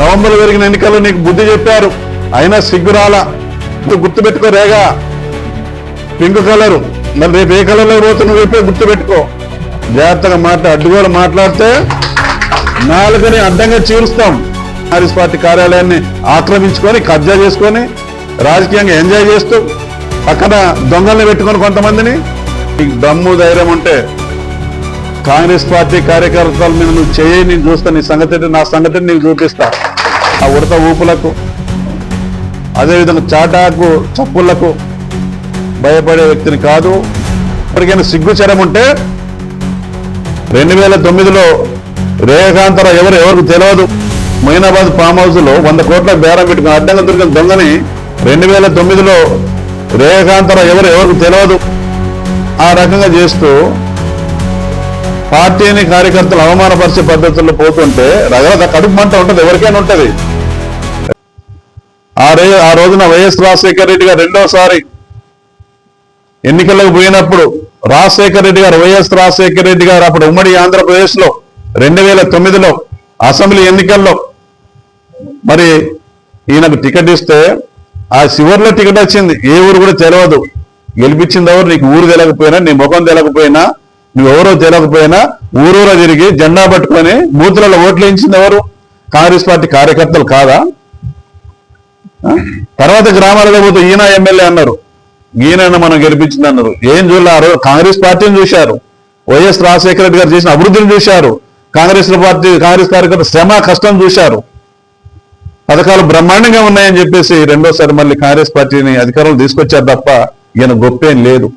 November జరిగిన ఎన్నికల్లో నీకు బుద్ధి చెప్పారు. అయినా సిగ్గురాల. నువ్వు గుర్తుపెట్టుకో రేగా. Pink colour. మరి రేపు ఏ కలర్లో పోతున్నావు రేపే గుర్తు పెట్టుకో జాగ్రత్తగా మాట అడ్డుగోలు మాట్లాడితే నాలుగని అడ్డంగా చీలుస్తాం. కాంగ్రెస్ పార్టీ కార్యాలయాన్ని ఆక్రమించుకొని కబ్జా చేసుకొని రాజకీయంగా ఎంజాయ్ చేస్తూ అక్కడ దొంగల్ని పెట్టుకొని కొంతమందిని. దమ్ము ధైర్యం ఉంటే కాంగ్రెస్ పార్టీ కార్యకర్తల మీద నువ్వు చేయని నేను చూస్తా నీ సంగతి నా సంగతి నీకు చూపిస్తా. ఆ ఉడత ఊపులకు అదేవిధంగా చాటాకు చప్పుళ్ళకు భయపడే వ్యక్తిని కాదు. ఇప్పటికైనా సిగ్గుచరం ఉంటే రెండు వేల తొమ్మిదిలో రేఖాంతర ఎవరు ఎవరికి తెలియదు. మైనాబాద్ ఫామ్ హౌస్లో వంద కోట్ల బేరం పెట్టుకుని అడ్డంగా దొరికిన దొంగని రెండు వేల తొమ్మిదిలో రేఖాంతర ఎవరు ఎవరికి తెలియదు. ఆ రకంగా చేస్తూ పార్టీని కార్యకర్తలు అవమానపరిచే పద్ధతుల్లో పోతుంటే రగల కడుపు మంట ఉంటుంది ఎవరికైనా ఉంటుంది. ఆ రే ఆ రోజున వైఎస్ రాజశేఖర రెడ్డి గారు రెండోసారి ఎన్నికలకు పోయినప్పుడు రాజశేఖర రెడ్డి గారు వైఎస్ రాజశేఖర రెడ్డి గారు అప్పుడు ఉమ్మడి ఆంధ్రప్రదేశ్లో రెండు వేల తొమ్మిదిలో అసెంబ్లీ ఎన్నికల్లో మరి ఈయనకు టికెట్ ఇస్తే ఆ చివరిలో టికెట్ వచ్చింది. ఏ ఊరు కూడా తెలియదు గెలిపించింది ఎవరు? నీకు ఊరు తెలియకపోయినా నీ ముఖం తెలియకపోయినా నువ్వెవరో తెలియకపోయినా ఊరూరా తిరిగి జెండా పట్టుకొని బూతులలో ఓట్లు వేయించింది ఎవరు? కాంగ్రెస్ పార్టీ కార్యకర్తలు కాదా? తర్వాత గ్రామాలలో పోతే ఈయన ఎమ్మెల్యే అన్నారు. ఈయన మనం గెలిపించింది అన్నారు. ఏం చూడారు కాంగ్రెస్ పార్టీని చూశారు. వైఎస్ రాజశేఖర రెడ్డి గారు చేసిన అభివృద్ధిని చూశారు. కాంగ్రెస్ పార్టీ కాంగ్రెస్ కార్యకర్త శ్రమ కష్టం చూశారు. పథకాలు బ్రహ్మాండంగా ఉన్నాయని చెప్పేసి రెండోసారి మళ్ళీ కాంగ్రెస్ పార్టీని అధికారంలో తీసుకొచ్చారు తప్ప ఈయన గొప్పేం లేదు.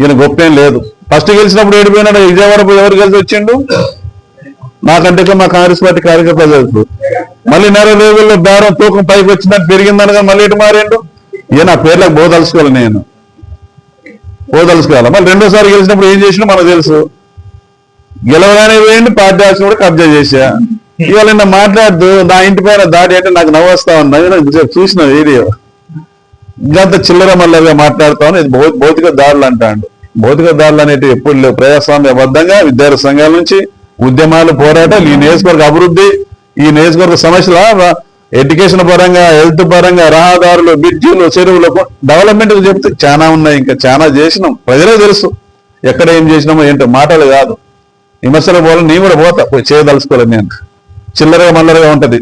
ఈయన గొప్పేం లేదు. ఫస్ట్ గెలిచినప్పుడు ఏడిపోయినాడు విజయవాడ ఎవరు కలిసి వచ్చిండు? నాకంటే మా కాంగ్రెస్ పార్టీ కార్యకర్తలు తెలుసు. మళ్ళీ నెల రోజుల్లో బేరం తూకం పైకి వచ్చిందని పెరిగిందనగా మళ్ళీ ఇటు మారేండు? ఈయన నా పేర్లకు బోదలుచుకోవాలి నేను. బోదలుచుకోవాలి మళ్ళీ రెండోసారి గెలిచినప్పుడు ఏం చేసినా మనకు తెలుసు? గెలవగానే పోయింది పార్టీ ఆఫీస్ కూడా కబ్జా చేశా. ఇవాళ నిన్న మాట్లాడుతూ నా ఇంటి పైన దాడి అంటే నాకు నవ్వస్తా ఉన్నా చూసిన వీడియో. ఇంకంత చిల్లర మళ్ళీ మాట్లాడుతాను ఇది భౌతిక దాడులు అంటాడు. భౌతిక దాడులు అనేటివి ఎప్పుడు లేవు. ప్రజాస్వామ్యబద్ధంగా విద్యార్థి సంఘాల నుంచి ఉద్యమాలు పోరాటాలు ఈ నియోజకవర్గ అభివృద్ధి ఈ నియోజకవర్గ సమస్యల ఎడ్యుకేషన్ పరంగా హెల్త్ పరంగా రహదారులు బ్రిడ్జిలు చెరువులు డెవలప్మెంట్ చెప్తే చాలా ఉన్నాయి. ఇంకా చాలా చేసినాం. ప్రజలే తెలుసు ఎక్కడ ఏం చేసినామో ఏంటో. మాటలు కాదు. విమర్శలు పోవాలని నేను కూడా పోతా. పోయి చేయదలుచుకోలేదు నేను. చిల్లరగా మల్లరగా ఉంటుంది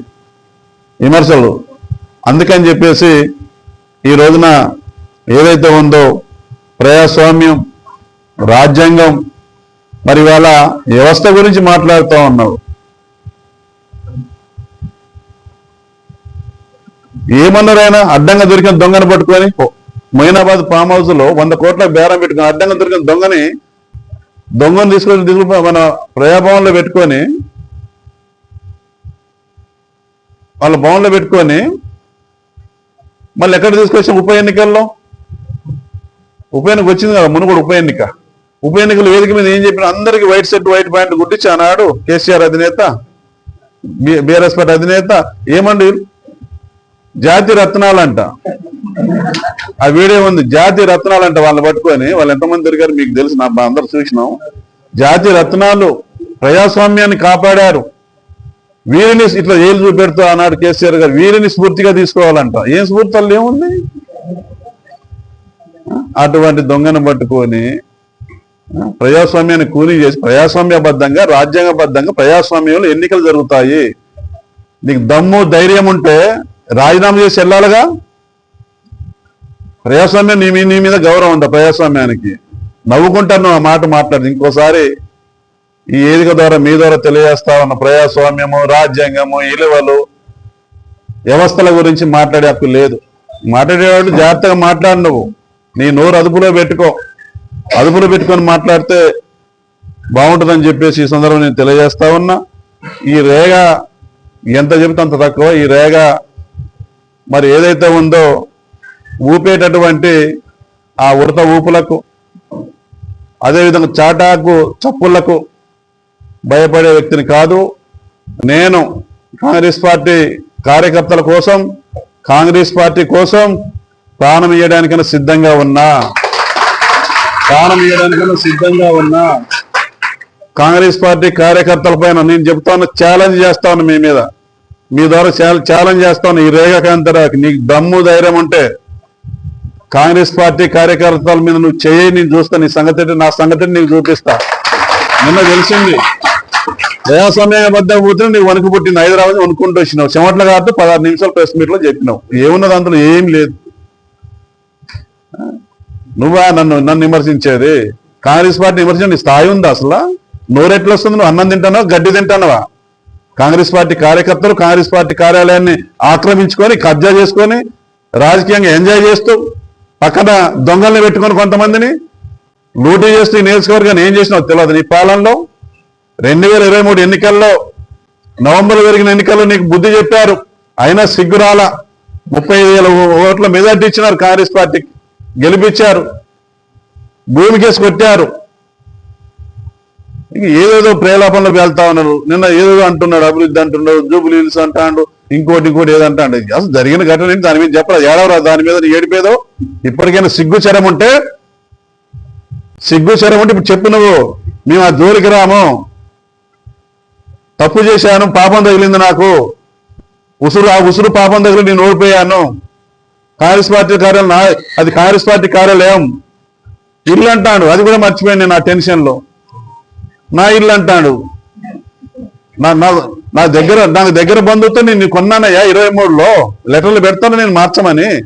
విమర్శలు. అందుకని చెప్పేసి ఈ రోజున ఏదైతే ఉందో ప్రజాస్వామ్యం రాజ్యాంగం మరి ఇవాళ వ్యవస్థ గురించి మాట్లాడుతూ ఉన్నావు. ఏమన్నారైనా అడ్డంగా దొరికిన దొంగను పట్టుకొని పో. మొయినాబాద్ ఫామ్ హౌస్లో వంద కోట్ల బేరం పెట్టుకుని అడ్డంగా దొరికిన దొంగని దొంగను తీసుకొని మన ప్రజాభవన్లో పెట్టుకొని వాళ్ళ భవన్లో పెట్టుకొని మళ్ళీ ఎక్కడ తీసుకొచ్చాం? ఉప ఎన్నికల్లో? ఉప ఎన్నిక వచ్చింది కదా మునుగోడు ఉప ఎన్నిక. ఉప ఎన్నికల వేదిక మీద ఏం చెప్పిన అందరికి వైట్ షర్ట్ వైట్ ప్యాంట్ కుట్టించి ఆనాడు కేసీఆర్ అధినేత బీఆర్ఎస్ పార్టీ అధినేత ఏమండి? జాతి రత్నాలంట. ఆ వీడియో ఉంది జాతి రత్నాలంట వాళ్ళని పట్టుకొని. వాళ్ళు ఎంతమంది తిరిగారు మీకు తెలుసు నా అందరు చూసినాం. జాతి రత్నాలు ప్రజాస్వామ్యాన్ని కాపాడారు. వీరిని ఇట్లా ఏలు చూపెడుతూ అన్నాడు కేసీఆర్ గారు వీరిని స్ఫూర్తిగా తీసుకోవాలంట. ఏం స్ఫూర్తి ఏముంది? అటువంటి దొంగను పట్టుకొని ప్రజాస్వామ్యాన్ని కూలీ చేసి ప్రజాస్వామ్యబద్ధంగా రాజ్యాంగబద్ధంగా ప్రజాస్వామ్యంలో ఎన్నికలు జరుగుతాయి. నీకు దమ్ము ధైర్యం ఉంటే రాజీనామా చేసి వెళ్ళాలిగా? ప్రజాస్వామ్యం నీ నీ మీద గౌరవం ఉందా ప్రజాస్వామ్యానికి? నవ్వుకుంటాను ఆ మాట మాట్లాడి ఇంకోసారి ఈ ఏదిక ద్వారా మీ ద్వారా తెలియజేస్తా ఉన్న ప్రజాస్వామ్యము రాజ్యాంగము ఇలువలు వ్యవస్థల గురించి మాట్లాడే హక్కు లేదు. మాట్లాడేవాళ్ళు జాగ్రత్తగా మాట్లాడు నువ్వు నీ నోరు అదుపులో పెట్టుకో. అదుపులో పెట్టుకొని మాట్లాడితే బాగుంటుందని చెప్పేసి ఈ సందర్భం నేను తెలియజేస్తా ఉన్నా. ఈ రేగ ఎంత చెబితే అంత తక్కువ. ఈ రేగ మరి ఏదైతే ఉందో ఊపేటటువంటి ఆ ఉడత ఊపులకు అదేవిధంగా చాటాకు చప్పుళ్ళకు భయపడే వ్యక్తిని కాదు. నేను కాంగ్రెస్ పార్టీ కార్యకర్తల కోసం కాంగ్రెస్ పార్టీ కోసం ప్రాణం ఇవ్వడానికైనా సిద్ధంగా ఉన్నా. దానం ఇవ్వడానికైనా సిద్ధంగా ఉన్న కాంగ్రెస్ పార్టీ కార్యకర్తల పైన నేను చెప్తాను ఛాలెంజ్ చేస్తాను మీ మీద. మీ ద్వారా ఛాలెంజ్ చేస్తాను. ఈ రేఖాకాంతరాకు నీకు దమ్ము ధైర్యం ఉంటే కాంగ్రెస్ పార్టీ కార్యకర్తల మీద నువ్వు చేయి నేను చూస్తా నీ సంగతి నా సంగతి నీకు చూపిస్తా. నిన్న తెలిసింది ప్రజాస్వామ్య మధ్య పోతే నీకు వణుకు పుట్టింది. హైదరాబాద్ వణుకుంటూ వచ్చినావు. చెమట్లు కాబట్టి పదహారు నిమిషాలు ప్రెస్ మీట్లో చెప్పినావు. ఏమున్నది అందులో? ఏం లేదు. నువ్వా నన్ను నన్ను విమర్శించేది? కాంగ్రెస్ పార్టీ విమర్శించిన నీ స్థాయి ఉందా అసలు? నోరెట్లు వస్తుంది? నువ్వు అన్నం తింటానవా గడ్డి తింటానవా కాంగ్రెస్ పార్టీ కార్యకర్తలు కాంగ్రెస్ పార్టీ కార్యాలయాన్ని ఆక్రమించుకొని కబ్జా చేసుకొని రాజకీయంగా ఎంజాయ్ చేస్తూ పక్కన దొంగల్ని పెట్టుకొని కొంతమందిని లూటీ చేస్తూ ఈ నియోజకవర్గాన్ని ఏం చేసినావు తెలియదు. నీ పాలనలో రెండు వేల ఇరవై మూడు ఎన్నికల్లో నవంబర్ జరిగిన ఎన్నికల్లో నీకు బుద్ధి చెప్పారు. అయినా సిగ్గురాల ముప్పై వేల ఓట్ల మెజార్టీ ఇచ్చినారు కాంగ్రెస్ పార్టీకి. గెలిపించారు. భూమి కేసు కొట్టారు. ఇంక ఏదేదో ప్రేలాపనలో వెళ్తా ఉన్నారు. నిన్న ఏదేదో అంటున్నాడు అభివృద్ధి అంటున్నాడు జూబులు హిల్స్ అంటాడు ఇంకోటి ఇంకోటి ఏదంటాడు అసలు జరిగిన ఘటన ఏంటి? దాని మీద చెప్పరా? ఏడవరా? దాని మీద ఏడిపోయేదో ఏడిపేదో? ఇప్పటికైనా సిగ్గు చరం ఉంటే సిగ్గు చరం ఉంటే ఇప్పుడు చెప్పు నువ్వు. మేము ఆ జోలికి రాము. తప్పు చేశాను పాపం తగిలింది నాకు. ఉసురు ఆ ఉసురు పాపం తగిలి నేను ఓడిపోయాను. కాంగ్రెస్ పార్టీ కార్యాలయం నా- అది కాంగ్రెస్ పార్టీ కార్యాలయం ఇల్లు అంటాడు అది కూడా మర్చిపోయాను నా టెన్షన్లో. నా ఇల్లు అంటాడు నా నా- నా దగ్గర నాకు దగ్గర బంధువుతో నేను కొన్నానయ్యా ఇరవై మూడులో. లెటర్లు పెడతాను నేను మార్చమని.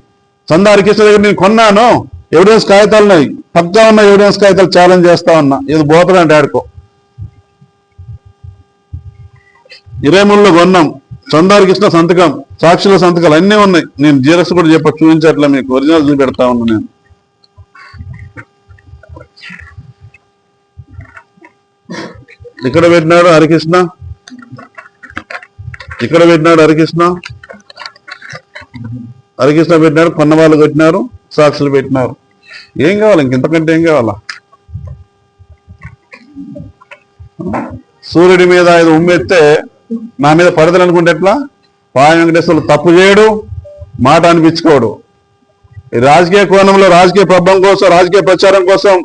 చందా హరికృష్ణ దగ్గర నేను కొన్నాను. ఎవిడెన్స్ కాగితాలు ఉన్నాయి. పక్కా ఉన్న ఎవిడెన్స్ కాగితాలు ఛాలెంజ్ చేస్తా ఉన్నా. ఇది పోతాడంటే ఆడుకో. ఇరవై మూడులో కొన్నాం. చందారికి ఇచ్చిన సంతకం సాక్షుల సంతకాలు అన్నీ ఉన్నాయి. నేను జీరక్స్ కూడా చెప్ప చూపించట్లే మీకు. ఒరిజినల్ చూపెడతా ఉన్నా నేను. ఇక్కడ పెట్టినాడు హరికృష్ణ. ఇక్కడ పెట్టినాడు హరికృష్ణ. హరికృష్ణ పెట్టినాడు కొన్న వాళ్ళు పెట్టినారు సాక్షులు పెట్టినారు. ఏం కావాలి? ఇంకెంతకంటే ఏం కావాలా? సూర్యుడి మీద ఐదు ఉమ్మెత్తే నా మీద పడదని అనుకుంటే ఎట్లా? పాయ వెంకటేశ్వర్లు తప్పు చేయడు మాట అనిపించుకోడు. రాజకీయ కోణంలో రాజకీయ ప్రభావం కోసం రాజకీయ ప్రచారం కోసం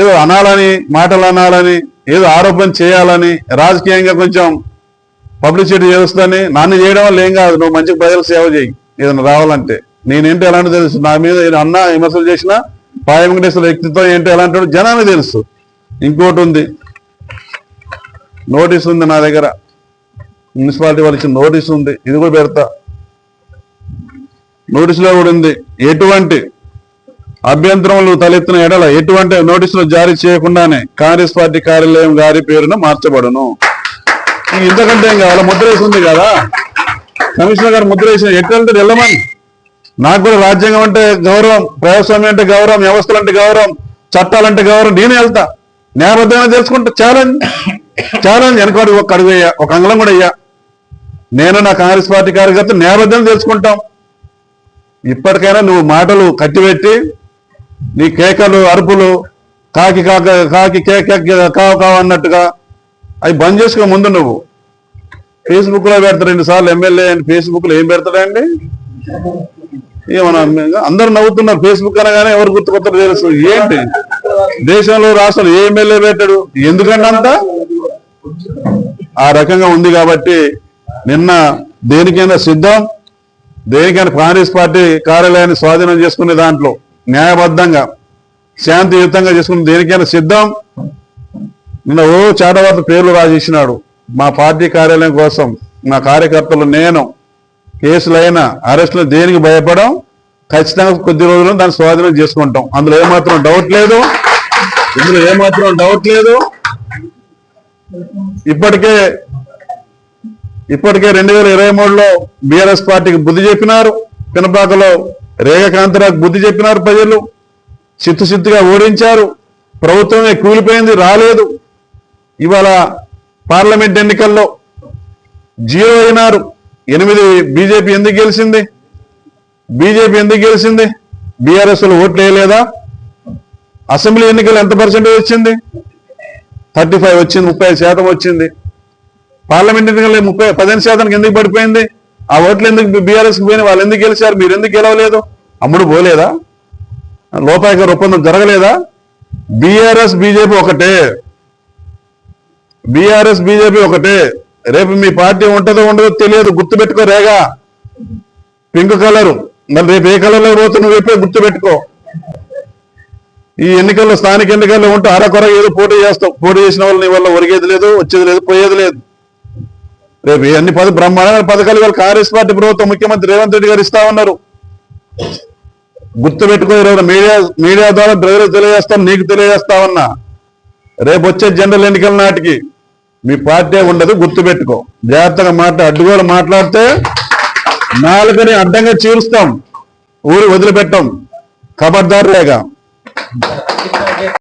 ఏదో అనాలని మాటలు అనాలని ఏదో ఆరోపణ చేయాలని రాజకీయంగా కొంచెం పబ్లిసిటీ చేస్తుందని నన్ను చేయడం వల్ల ఏం కాదు నువ్వు మంచి ప్రజలు సేవ చేయి. ఏదైనా రావాలంటే. నేనేంటో ఎలాంటి తెలుసు. నా మీద ఏదో అన్న విమర్శలు చేసిన పాయ వెంకటేశ్వర వ్యక్తిత్వం ఏంటో ఎలాంటి జనాన్ని జనానికి తెలుసు. ఇంకోటి ఉంది. నోటీస్ ఉంది నా దగ్గర. మున్సిపాలిటీ వాళ్ళకి నోటీస్ ఉంది. ఇది కూడా పెడతా. నోటీసులో కూడా ఉంది. ఎటువంటి అభ్యంతరములు తలెత్తిన ఎడల ఎటువంటి నోటీసులు జారీ చేయకుండానే కాంగ్రెస్ పార్టీ కార్యాలయం గారి పేరున మార్చబడును. ఇంతకంటే ఏం కావాలా? ముద్ర వేసి ఉంది కదా. కమిషనర్ గారు ముద్ర వేసిన ఎట్లంటే వెళ్ళమని. నాకు కూడా రాజ్యాంగం అంటే గౌరవం ప్రజాస్వామ్యం అంటే గౌరవం వ్యవస్థలు అంటే గౌరవం చట్టాలంటే గౌరవం. నేనే వెళ్తా. న్యాయబద్ధంగా తెలుసుకుంటా. ఛాలెంజ్. చాలా వెనకాడు ఒక అడుగు అయ్యా ఒక అంగళం కూడా అయ్యా నేను నా కాంగ్రెస్ పార్టీ కార్యకర్త నేపథ్యం తెలుసుకుంటాం. ఇప్పటికైనా నువ్వు మాటలు కట్టిపెట్టి నీ కేకలు అరుపులు కాకి కాక కాకి కేక కావు కావు అన్నట్టుగా అవి బంద్ చేసుకో ముందు నువ్వు. ఫేస్బుక్లో పెడతారు రెండు సార్లు ఎమ్మెల్యే అని ఫేస్బుక్లో ఏం పెడతాడండి? ఏమన్నా అందరు నవ్వుతున్నారు. ఫేస్బుక్ అనగానే ఎవరు గుర్తుకొస్తారు తెలుసు. ఏంటి? దేశంలో రాష్ట్రంలో ఏ ఎమ్మెల్యే పెట్టాడు? ఎందుకంటే అంతా? ఆ రకంగా ఉంది కాబట్టి నిన్న దేనికైనా సిద్ధం దేనికైనా కాంగ్రెస్ పార్టీ కార్యాలయాన్ని స్వాధీనం చేసుకునే దాంట్లో న్యాయబద్ధంగా శాంతియుతంగా చేసుకునే దేనికైనా సిద్ధం. నిన్న ఓ చాటవార్త పేర్లు రాజేసినాడు. మా పార్టీ కార్యాలయం కోసం నా కార్యకర్తలు నేను కేసులైనా అరెస్టులు దేనికి భయపడం ఖచ్చితంగా కొద్ది రోజుల్లో దాన్ని స్వాధీనం చేసుకుంటాం. అందులో ఏమాత్రం డౌట్ లేదు. ఇందులో ఏమాత్రం డౌట్ లేదు. ఇప్పటికే ఇప్పటికే రెండు వేల ఇరవై మూడులో బీఆర్ఎస్ పార్టీకి బుద్ధి చెప్పినారు. పినపాకలో రేఖకాంతరాకు బుద్ధి చెప్పినారు ప్రజలు. చిత్తు ఓడించారు. ప్రభుత్వమే కూలిపోయింది రాలేదు. ఇవాళ పార్లమెంట్ ఎన్నికల్లో జీరో అయినారు. ఎనిమిది బీజేపీ ఎందుకు గెలిచింది? బీజేపీ ఎందుకు గెలిచింది? బీఆర్ఎస్లో ఓట్లు వేయలేదా? అసెంబ్లీ ఎన్నికలు ఎంత పర్సెంటేజ్ వచ్చింది? థర్టీ ఫైవ్ వచ్చింది ముప్పై శాతం వచ్చింది. పార్లమెంట్ ఎన్నికల్లో ముప్పై పదిహేను శాతానికి ఎందుకు పడిపోయింది? ఆ ఓట్లు ఎందుకు బీఆర్ఎస్కి పోయినాయి? వాళ్ళు ఎందుకు గెలిచారు? మీరు ఎందుకు గెలవలేదు? అమ్ముడు పోలేదా? లోపాయక ఒప్పందం జరగలేదా? బీఆర్ఎస్ బీజేపీ ఒకటే. బీఆర్ఎస్ బీజేపీ ఒకటే. రేపు మీ పార్టీ ఉంటుందో ఉండదో తెలియదు. గుర్తు పెట్టుకో రేగా. Pink colour. మరి రేపు ఏ కలర్లో పోతున్నావు రేపే గుర్తు పెట్టుకో ఈ ఎన్నికల్లో స్థానిక ఎన్నికల్లో ఉంటే అరకొర ఏదో పోటీ చేస్తావు పోటీ చేసిన వాళ్ళు నీ వల్ల ఒరిగేది లేదు వచ్చేది లేదు పోయేది లేదు. రేపు ఇవన్నీ అన్ని పద బ్రహ్మాండమైన పథకాలు ఇవాళ కాంగ్రెస్ పార్టీ ప్రభుత్వం ముఖ్యమంత్రి రేవంత్ రెడ్డి గారు ఇస్తా ఉన్నారు. గుర్తు పెట్టుకుని రేపు మీడియా మీడియా ద్వారా ప్రజలకు తెలియజేస్తాం నీకు తెలియజేస్తా ఉన్నా. రేపు వచ్చే జనరల్ ఎన్నికల నాటికి మీ పార్టీ ఉండదు గుర్తు పెట్టుకో జాగ్రత్తగా మాట్లా అడ్డుగోలు మాట్లాడితే నాలుగని అడ్డంగా చీరుస్తాం ఊరి వదిలిపెట్టాం. ఖబర్దారులేగా Yeah.